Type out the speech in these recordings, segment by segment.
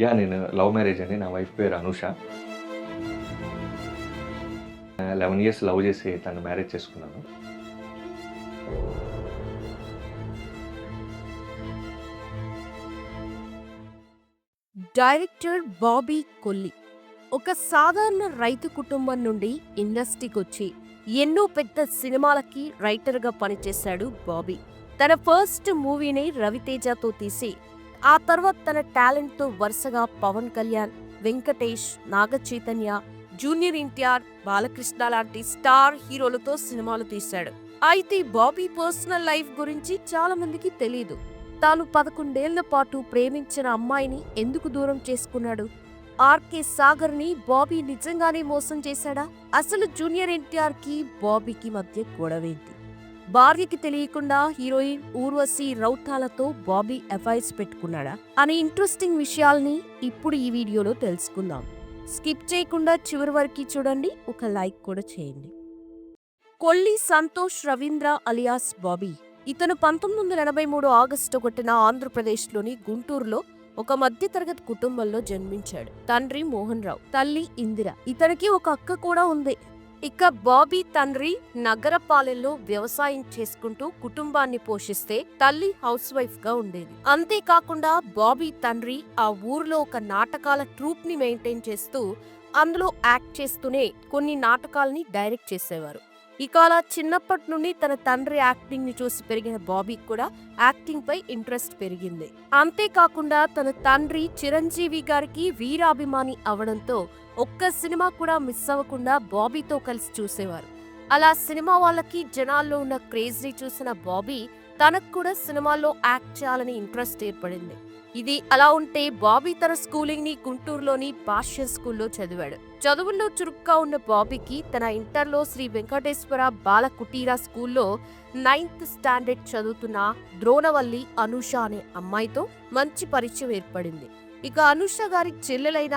Yeah నేను love marriage అండి. నా వైఫ్ పేరు అనుష. లెవెన్ ఇయర్స్ లవ్ చేసి తను మ్యారేజ్ చేసుకున్నాను. డైరెక్టర్ బాబీ కొల్లి ఒక సాధారణ రైతు కుటుంబం నుండి ఇండస్ట్రీకి వచ్చి ఎన్నో పెద్ద సినిమాలకి రైటర్గా పనిచేశాడు బాబీ. తన ఫస్ట్ మూవీని రవితేజతో తీసి ఆ తర్వాత తన టాలెంట్తో వరుసగా పవన్ కళ్యాణ్ వెంకటేష్ నాగ చైతన్య జూనియర్ ఎన్టీఆర్ బాలకృష్ణ లాంటి స్టార్ హీరోలతో సినిమాలు తీశాడు. అయితే బాబీ పర్సనల్ లైఫ్ గురించి చాలా మందికి తెలియదు తాను పదకొండేళ్ళ పాటు ప్రేమించిన అమ్మాయిని ఎందుకు దూరం చేసుకున్నాడు? ఆర్కే సాగర్ని బాబీ నిజంగానే మోసం చేశాడా? అసలు జూనియర్ ఎన్టీఆర్కి బాబీకి మధ్య గొడవేంటి? భార్యకి తెలియకుండా హీరోయిన్ ఊర్వశి రౌతాలతో బాబీ ఎఫైర్స్ పెట్టుకున్నాడా అనే ఇంట్రెస్టింగ్ విషయాల్ని ఇప్పుడు ఈ వీడియోలో తెలుసుకుందాం. స్కిప్ చేయకుండా చివరి వరకు చూడండి ఒక లైక్ కూడా చేయండి. కొల్లి సంతోష్ రవీంద్ర అలియాస్ బాబీ. ఇతను పంతొమ్మిది వందల ఎనభై మూడు ఆగస్టు ఒకటిన ఆంధ్రప్రదేశ్లోని గుంటూరులో ఒక మధ్యతరగతి కుటుంబంలో జన్మించాడు. తండ్రి మోహన్ రావు తల్లి ఇందిర. ఇతనికి ఒక అక్క కూడా ఉంది. ఇక బాబీ తండ్రి నగరపాలెంలో వ్యవసాయం చేసుకుంటూ కుటుంబాన్ని పోషిస్తే తల్లి హౌస్ వైఫ్గా ఉండేది. అంతేకాకుండా బాబీ తండ్రి ఆ ఊర్లో ఒక నాటకాల ట్రూప్ని మెయింటైన్ చేస్తూ అందులో యాక్ట్ చేస్తూనే కొన్ని నాటకాల్ని డైరెక్ట్ చేసేవారు. ఇక అలా చిన్నప్పటి నుండి తన తండ్రి యాక్టింగ్ని చూసి పెరిగిన బాబీకి కూడా యాక్టింగ్ పై ఇంట్రెస్ట్ పెరిగింది. అంతేకాకుండా తన తండ్రి చిరంజీవి గారికి వీరాభిమాని అవడంతో ఒక్క సినిమా కూడా మిస్ అవ్వకుండా బాబీతో కలిసి చూసేవారు. అలా సినిమా వాళ్ళకి జనాల్లో ఉన్న క్రేజ్ని చూసిన బాబీ తనకు కూడా సినిమాల్లో యాక్ట్ చేయాలని ఇంట్రెస్ట్ ఏర్పడింది. ఇది అలా ఉంటే బాబీ తన స్కూలింగ్ని గుంటూరులోని భాష్య స్కూల్లో చదివాడు. చదువుల్లో చురుగ్గా ఉన్న బాబీకి తన ఇంటర్లో శ్రీ వెంకటేశ్వర బాల కుటీరా స్కూల్లో నైన్త్ స్టాండర్డ్ చదువుతున్న ద్రోణవల్లి అనూష అనే అమ్మాయితో మంచి పరిచయం ఏర్పడింది. ఇక అనూష గారి చెల్లెలైన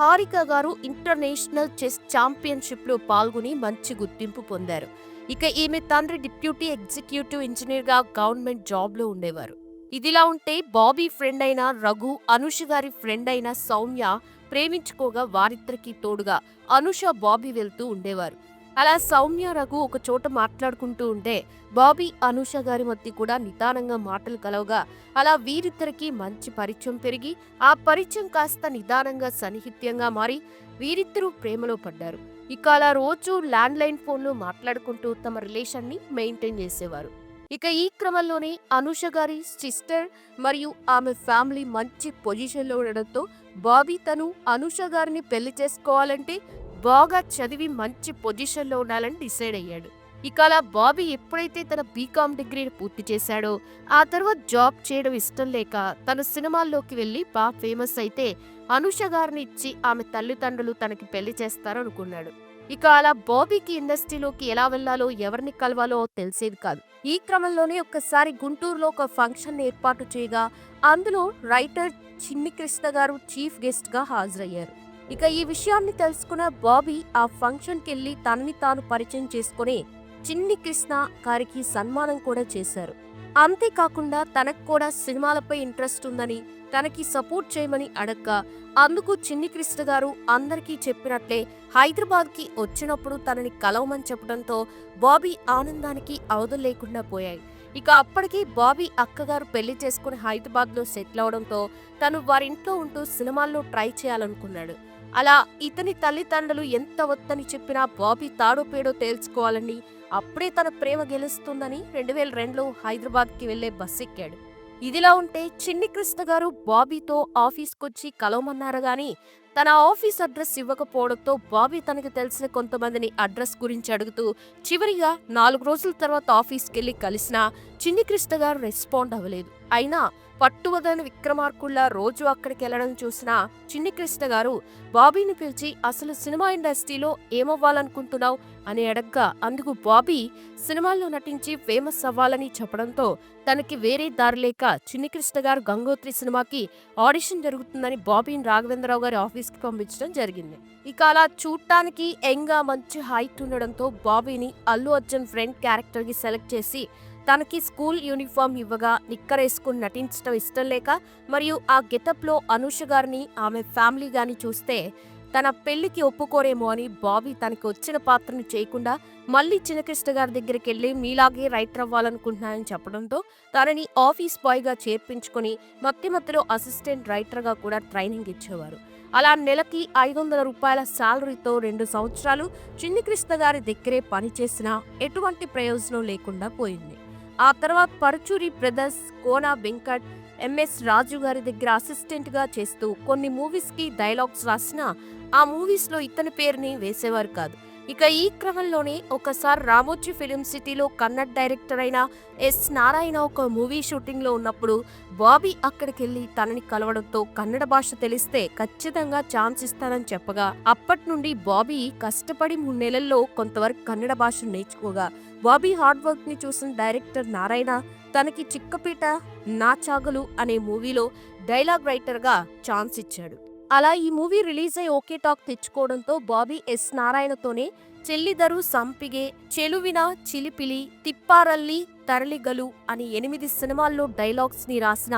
హారిక గారు ఇంటర్నేషనల్ చెస్ ఛాంపియన్షిప్లో పాల్గొని మంచి గుర్తింపు పొందారు. ఇక ఈమె తండ్రి డిప్యూటీ ఎగ్జిక్యూటివ్ ఇంజనీర్గా గవర్నమెంట్ జాబ్లో ఉండేవారు. ఇదిలా ఉంటే బాబీ ఫ్రెండ్ అయిన రఘు అనుష గారి ఫ్రెండ్ అయిన సౌమ్య ప్రేమించుకోగా వారిద్దరికి తోడుగా అనుష బాబీ వెళ్తూ ఉండేవారు. అలా సౌమ్య రఘు ఒక చోట మాట్లాడుకుంటూ ఉంటే బాబీ అనుష గారి మధ్య కూడా నిదానంగా మాటలు కలవగా అలా వీరిద్దరికీ మంచి పరిచయం పెరిగి ఆ పరిచయం కాస్త నిదానంగా సన్నిహిత్యంగా మారి వీరిద్దరూ ప్రేమలో పడ్డారు. ఇక అలా రోజు ల్యాండ్లైన్ ఫోన్లో మాట్లాడుకుంటూ తమ రిలేషన్ని మెయింటైన్ చేసేవారు. ఇక ఈ క్రమంలోనే అనుష గారి సిస్టర్ మరియు ఆమె ఫ్యామిలీ మంచి పొజిషన్లో ఉండడంతో బాబీ తను అనుష గారిని పెళ్ళి చేసుకోవాలంటే బాగా చదివి మంచి పొజిషన్లో ఉండాలని డిసైడ్ అయ్యాడు. ఇక అలా బాబీ ఎప్పుడైతే తన బీకామ్ డిగ్రీని పూర్తి చేశాడో ఆ తర్వాత జాబ్ చేయడం ఇష్టం లేక తన సినిమాల్లోకి వెళ్ళి బాగా ఫేమస్ అయితే అనుష గారిని ఇచ్చి ఆమె తల్లిదండ్రులు తనకి పెళ్ళి చేస్తారనుకున్నాడు. ఇక అలా బాబీకి ఇండస్ట్రీలోకి ఎలా వెళ్ళాలో ఎవరిని కలవాలో తెలిసేది కాదు. ఈ క్రమంలోనే ఒక్కసారి గుంటూరులో ఒక ఫంక్షన్ ఏర్పాటు చేయగా అందులో రైటర్ చిన్ని కృష్ణ గారు చీఫ్ గెస్ట్గా హాజరయ్యారు. ఇక ఈ విషయాన్ని తెలుసుకున్న బాబీ ఆ ఫంక్షన్ కెళ్ళి తనని తాను పరిచయం చేసుకుని చిన్ని కృష్ణ గారికి సన్మానం కూడా చేశారు. అంతేకాకుండా తనకు కూడా సినిమాలపై ఇంట్రెస్ట్ ఉందని తనకి సపోర్ట్ చేయమని అడగ్గా అందుకు చిన్ని కృష్ణ గారు అందరికీ చెప్పినట్లే హైదరాబాద్కి వచ్చినప్పుడు తనని కలవమని చెప్పడంతో బాబీ ఆనందానికి అవధులు లేకుండా పోయాయి. ఇక అప్పటికి బాబీ అక్కగారు పెళ్ళి చేసుకుని హైదరాబాద్లో సెటిల్ అవడంతో తను వారింట్లో ఉంటూ సినిమాల్లో ట్రై చేయాలనుకున్నాడు. అలా ఇతని తల్లిదండ్రులు ఎంత వద్దని చెప్పినా బాబీ తాడో పేడో తేల్చుకోవాలని అప్పుడే తన ప్రేమ గెలుస్తుందని రెండు వేల రెండులో హైదరాబాద్కి వెళ్ళే బస్ ఎక్కాడు ఇదిలా ఉంటే చిన్ని కృష్ణ గారు బాబీతో ఆఫీస్కొచ్చి కలవమన్నారు గాని తన ఆఫీస్ అడ్రస్ ఇవ్వకపోవడంతో బాబీ తనకు తెలిసిన కొంతమందిని అడ్రస్ గురించి అడుగుతూ చివరిగా నాలుగు రోజుల తర్వాత ఆఫీస్కి వెళ్ళి కలిసినా చిన్ని కృష్ణ గారు రెస్పాండ్ అవ్వలేదు. అయినా పట్టువదన విక్రమార్కుల్లా రోజు అక్కడికి వెళ్ళడం చూసిన చిన్ని కృష్ణ గారు బాబీని పిలిచి అసలు సినిమా ఇండస్ట్రీలో ఏమవ్వాలనుకుంటున్నావు? అని అడగ్గా అందుకు బాబీ సినిమాల్లో నటించి ఫేమస్ అవ్వాలని చెప్పడంతో తనకి వేరే దారి లేక చిన్ని కృష్ణ గారు గంగోత్రి సినిమాకి ఆడిషన్ జరుగుతుందని బాబీని రాఘవేంద్రరావు గారి ఆఫీస్కి పంపించడం జరిగింది. ఇక అలా చూడటానికి యంగ్గా మంచి హైట్ ఉండడంతో బాబీని అల్లు అర్జున్ ఫ్రెండ్ క్యారెక్టర్కి సెలెక్ట్ చేసి తనకి స్కూల్ యూనిఫామ్ ఇవ్వగా నిక్కరేసుకుని నటించడం ఇష్టం లేక మరియు ఆ గెటప్లో అనూష గారిని ఆమె ఫ్యామిలీ గాని చూస్తే తన పెళ్ళికి ఒప్పుకోరేమో అని బాబీ తనకి వచ్చిన పాత్రను చేయకుండా మళ్ళీ చిన్నకృష్ణ గారి దగ్గరికి వెళ్ళి మీలాగే రైటర్ అవ్వాలనుకుంటున్నానని చెప్పడంతో తనని ఆఫీస్ బాయ్గా చేర్పించుకొని మధ్య మధ్యలో అసిస్టెంట్ రైటర్గా కూడా ట్రైనింగ్ ఇచ్చేవారు. అలా నెలకి ఐదు వందల రూపాయల శాలరీతో రెండు సంవత్సరాలు చిన్నకృష్ణ గారి దగ్గరే పనిచేసినా ఎటువంటి ప్రయోజనం లేకుండా పోయింది. ఆ తర్వాత పరుచూరి బ్రదర్స్ కోనా వెంకట్ ఎంఎస్ రాజు గారి దగ్గర అసిస్టెంట్గా చేస్తూ కొన్ని మూవీస్కి డైలాగ్స్ రాసినా ఆ మూవీస్లో ఇతని పేరుని వేసేవారు కాదు. ఇక ఈ క్రమంలోనే ఒకసారి రామోజీ ఫిలిం సిటీలో కన్నడ డైరెక్టర్ అయిన ఎస్ నారాయణ ఒక మూవీ షూటింగ్లో ఉన్నప్పుడు బాబీ అక్కడికి వెళ్ళి తనని కలవడంతో కన్నడ భాష తెలిస్తే ఖచ్చితంగా ఛాన్స్ ఇస్తానని చెప్పగా అప్పటి నుండి బాబీ కష్టపడి మూడు నెలల్లో కొంతవరకు కన్నడ భాష నేర్చుకోగా. బాబీ హార్డ్ వర్క్ని చూసిన డైరెక్టర్ నారాయణ తనకి చిక్కపీట నాచాగలు అనే మూవీలో డైలాగ్ రైటర్గా ఛాన్స్ ఇచ్చాడు. అలా ఈ మూవీ రిలీజ్ అయి ఓకే టాక్ తెచ్చుకోవడంతో బాబీ ఎస్ నారాయణతోనే చెల్లిదరు సంపిగే చెలువిన చిలిపిలి తిప్పారల్లి తరలిగలు అని ఎనిమిది సినిమాల్లో డైలాగ్స్ని రాసిన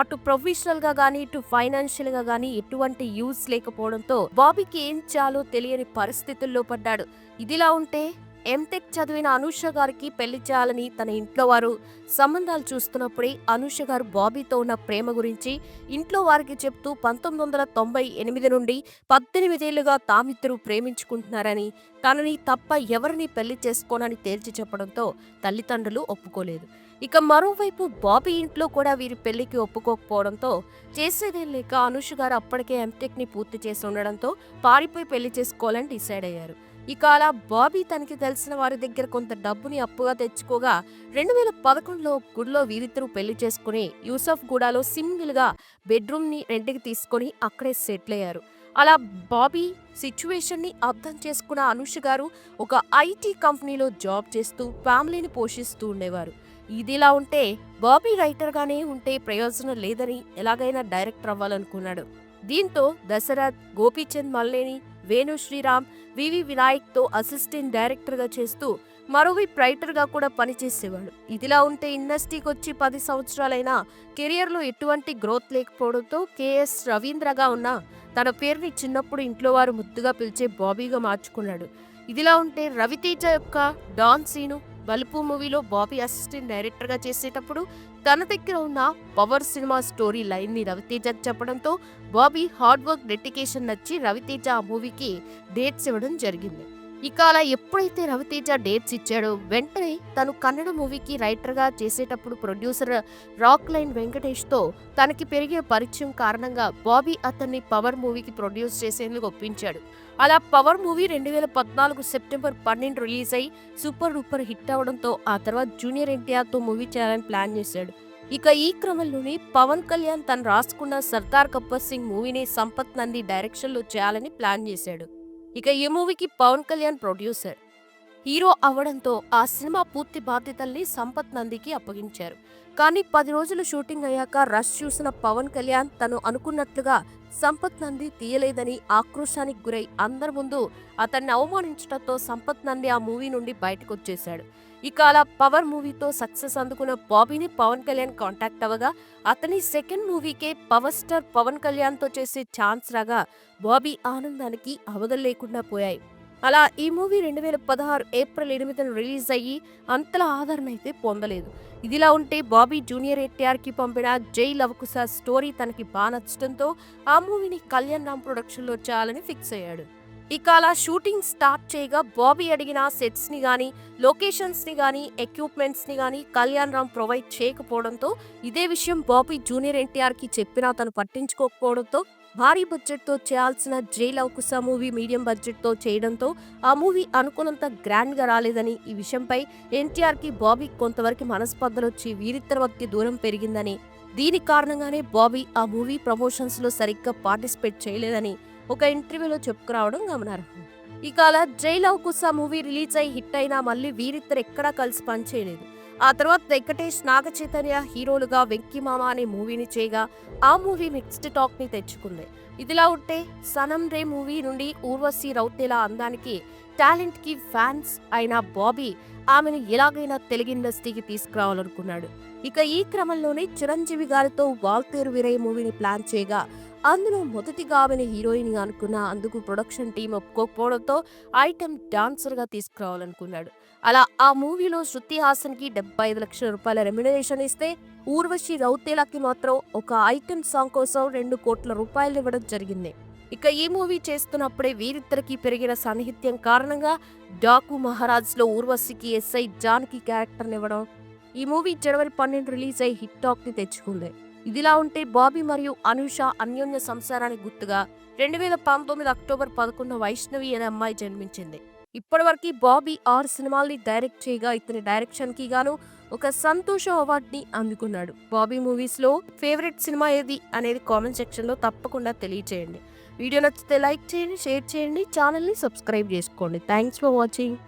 అటు ప్రొఫెషనల్గా కానీ ఇటు ఫైనాన్షియల్గా కానీ ఎటువంటి యూస్ లేకపోవడంతో బాబీకి ఏం చాలో తెలియని పరిస్థితుల్లో పడ్డాడు. ఇదిలా ఉంటే ఎంటెక్ చదివిన అనూష గారికి పెళ్ళి చేయాలని తన ఇంట్లో వారు సంబంధాలు చూస్తున్నప్పుడే అనూష గారు బాబీతో ఉన్న ప్రేమ గురించి ఇంట్లో వారికి చెప్తూ పంతొమ్మిది వందల తొంభై ఎనిమిది నుండి పద్దెనిమిదేళ్ళుగా తామిద్దరూ ప్రేమించుకుంటున్నారని తనని తప్ప ఎవరిని పెళ్ళి చేసుకోనని తేల్చి చెప్పడంతో తల్లిదండ్రులు ఒప్పుకోలేదు. ఇక మరోవైపు బాబీ ఇంట్లో కూడా వీరి పెళ్ళికి ఒప్పుకోకపోవడంతో చేసేదేం లేక అనుష గారు అప్పటికే ఎంటెక్ని పూర్తి చేసి ఉండడంతో పారిపోయి పెళ్ళి చేసుకోవాలని డిసైడ్ అయ్యారు. ఇక అలా బాబీ తనకి తెలిసిన వారి దగ్గర కొంత డబ్బుని అప్పుగా తెచ్చుకోగా రెండు వేల పదకొండులో గుడిలో వీరిద్దరూ పెళ్ళి చేసుకుని యూసఫ్ గూడాలో సింగిల్గా బెడ్రూమ్ని రెంట్కి తీసుకొని అక్కడే సెటిల్ అయ్యారు. అలా బాబీ సిచ్యువేషన్ని అర్థం చేసుకున్న అనుష గారు ఒక ఐటీ కంపెనీలో జాబ్ చేస్తూ ఫ్యామిలీని పోషిస్తూ ఉండేవారు. ఇదిలా ఉంటే బాబీ రైటర్గానే ఉంటే ప్రయోజనం లేదని ఎలాగైనా డైరెక్టర్ అవ్వాలనుకున్నాడు. దీంతో దశరథ్ గోపీచంద్ మల్లేని వేణు శ్రీరామ్ వివి వినాయక్తో అసిస్టెంట్ డైరెక్టర్గా చేస్తూ మరోవైపు రైటర్గా కూడా పనిచేసేవాడు. ఇదిలా ఉంటే ఇండస్ట్రీకి వచ్చి పది సంవత్సరాలైనా కెరియర్లో ఎటువంటి గ్రోత్ లేకపోవడంతో కేఎస్ రవీంద్రగా ఉన్న తన పేరుని చిన్నప్పుడు ఇంట్లో వారు ముద్దుగా పిలిచే బాబీగా మార్చుకున్నాడు. ఇదిలా ఉంటే రవితేజ యొక్క డాన్ సీను బలుపు మూవీలో బాబీ అసిస్టెంట్ డైరెక్టర్గా చేసేటప్పుడు తన దగ్గర ఉన్న పవర్ సినిమా స్టోరీ లైన్ని చెప్పడంతో బాబీ హార్డ్ వర్క్ డెడికేషన్ నచ్చి రవితేజ ఆ మూవీకి డేట్స్ ఇవ్వడం జరిగింది. ఇక అలా ఎప్పుడైతే రవితేజ డేట్స్ ఇచ్చాడో వెంటనే తను కన్నడ మూవీకి రైటర్గా చేసేటప్పుడు ప్రొడ్యూసర్ రాక్ లైన్ వెంకటేష్తో తనకి పెరిగే పరిచయం కారణంగా బాబీ అతన్ని పవర్ మూవీకి ప్రొడ్యూస్ చేసేందుకు ఒప్పించాడు. అలా పవర్ మూవీ రెండు వేల పద్నాలుగు సెప్టెంబర్ పన్నెండు రిలీజ్ అయి సూపర్ డూపర్ హిట్ అవడంతో ఆ తర్వాత జూనియర్ ఎన్టీఆర్తో మూవీ చేయాలని ప్లాన్ చేశాడు. ఇక ఈ క్రమంలోనే పవన్ కళ్యాణ్ తను రాసుకున్న సర్దార్ గబ్బర్ సింగ్ మూవీని సంపత్ నంది డైరెక్షన్లో చేయాలని ప్లాన్ చేశాడు. ఇక ఈ మూవీకి పవన్ కళ్యాణ్ ప్రొడ్యూసర్. హీరో అవడంతో ఆ సినిమా పూర్తి బాధ్యతల్ని సంపత్ నందికి అప్పగించారు. కానీ పది రోజులు షూటింగ్ అయ్యాక రష్ చూసిన పవన్ కళ్యాణ్ తను అనుకున్నట్లుగా సంపత్ నంది తీయలేదని ఆక్రోశానికి గురై అందరి ముందు అతన్ని అవమానించడంతో సంపత్ నంది ఆ మూవీ నుండి బయటకు వచ్చేశాడు ఇక అలా పవర్ మూవీతో సక్సెస్ అందుకున్న బాబీని పవన్ కళ్యాణ్ కాంటాక్ట్ అవ్వగా అతని సెకండ్ మూవీకే పవర్ స్టార్ పవన్ కళ్యాణ్తో చేసే ఛాన్స్ రాగా బాబీ ఆనందానికి అవధులు లేకుండా పోయాయి. అలా ఈ మూవీ రెండు వేల పదహారు ఏప్రిల్ ఎనిమిదిన రిలీజ్ అయ్యి అంతలా ఆదరణ అయితే పొందలేదు. ఇదిలా ఉంటే బాబీ జూనియర్ ఎన్టీఆర్కి పంపిన జై లవకుశ స్టోరీ తనకి బాగా నచ్చడంతో ఆ మూవీని కళ్యాణ్ రామ్ ప్రొడక్షన్లో చేయాలని ఫిక్స్ అయ్యాడు. ఇక అలా షూటింగ్ స్టార్ట్ చేయగా బాబీ అడిగిన సెట్స్ని లొకేషన్స్ని లొకేషన్స్ని కానీ ఎక్విప్మెంట్స్ని కళ్యాణ్ రామ్ ప్రొవైడ్ చేయకపోవడంతో ఇదే విషయం బాబీ జూనియర్ ఎన్టీఆర్కి చెప్పినా తను పట్టించుకోకపోవడంతో భారీ బడ్జెట్తో చేయాల్సిన జై లవకుశ మూవీ మీడియం బడ్జెట్తో చేయడంతో ఆ మూవీ అనుకున్నంత గ్రాండ్గా రాలేదని ఈ విషయంపై ఎన్టీఆర్కి బాబీ కొంతవరకు మనస్పర్ధలొచ్చి వీరిద్దరి మధ్య దూరం పెరిగిందని దీని కారణంగానే బాబీ ఆ మూవీ ప్రమోషన్స్లో సరిగ్గా పార్టిసిపేట్ చేయలేదని ఒక ఇంటర్వ్యూలో చెప్పుకురావడం గమనార్హం. ఇక అలా జైలవ్ కుసా మూవీ రిలీజ్ అయి హిట్ అయినా మళ్ళీ వీరిద్దరు ఎక్కడా కలిసి పనిచేయలేదు ఆ తర్వాత వెంకటేష్ నాగ చైతన్య హీరోలుగా వెంకిమామ అనే మూవీని చేయగా ఆ మూవీ మిక్స్డ్ టాక్ని తెచ్చుకుంది. ఇదిలా ఉంటే సనం రే మూవీ నుండి ఊర్వశి రౌతేల అందానికి టాలెంట్కి ఫ్యాన్స్ అయిన బాబీ ఆమెను ఎలాగైనా తెలుగు ఇండస్ట్రీకి తీసుకురావాలనుకున్నాడు. ఇక ఈ క్రమంలోనే చిరంజీవి గారితో వాల్తేరు విరయ్ మూవీని ప్లాన్ చేయగా అందులో మొదటిగా ఆమెను హీరోయిన్ అనుకున్న అందుకు ప్రొడక్షన్ టీం ఒప్పుకోకపోవడంతో ఐటెం డాన్సర్గా తీసుకురావాలనుకున్నాడు. అలా ఆ మూవీలో శృతి హాసన్కి డెబ్బై ఐదు లక్షల రూపాయల రెమ్యునరేషన్ ఇస్తే ఊర్వశి రౌతేలాకి మాత్రం ఒక ఐటెం సాంగ్ కోసం రెండు కోట్ల రూపాయలు ఇవ్వడం జరిగింది. ఇక ఈ మూవీ చేస్తున్నప్పుడే వీరిద్దరికి పెరిగిన సాన్నిహిత్యం కారణంగా డాకు మహారాజ్లో ఊర్వశికి ఎస్ఐ జాన్కి క్యారెక్టర్నివ్వడం ఈ మూవీ జనవరి పన్నెండు రిలీజ్ అయి హిట్ టాక్ని తెచ్చుకుంది. ఇదిలా ఉంటే బాబీ మరియు అనూష అన్యోన్య సంసారానికి గుర్తుగా రెండు వేల పంతొమ్మిది అక్టోబర్ పదకొండు వైష్ణవి అనే అమ్మాయి జన్మించింది. ఇప్పటివరకు బాబీ ఆరు సినిమాల్ని డైరెక్ట్ చేయగా ఇతని డైరెక్షన్కి గాను ఒక సంతోష అవార్డుని అందుకున్నాడు. బాబీ మూవీస్లో ఫేవరెట్ సినిమా ఏది అనేది కామెంట్ సెక్షన్లో తప్పకుండా తెలియచేయండి. వీడియో నచ్చితే లైక్ చేయండి షేర్ చేయండి ఛానల్ని సబ్స్క్రైబ్ చేసుకోండి. Thanks for watching.